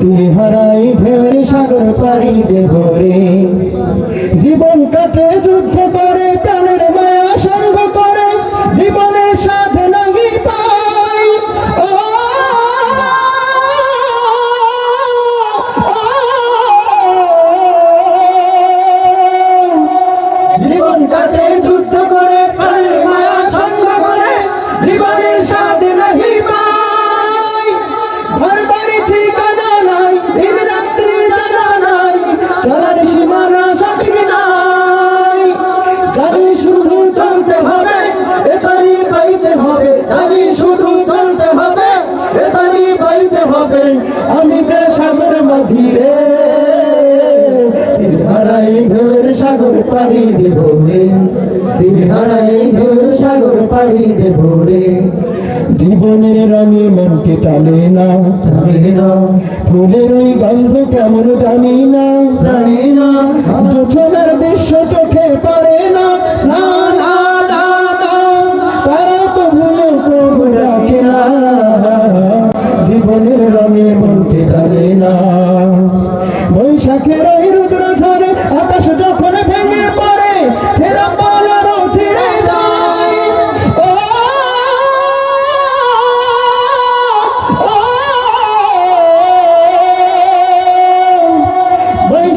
তীর হারাই ঢেউর সাগর পাড়ি দেব হবে আমি যে সাগর মাঝি রে। তীর হারাই ঢেউয়ের সাগর পাড়ি দেব রে। তীর হারাই ঢেউয়ের সাগর পাড়ি দেব রে। জীবনের রঙে মনকে টানে না। টানে না। ফুলের ওই গন্ধ কেমন জানি না। জানি না।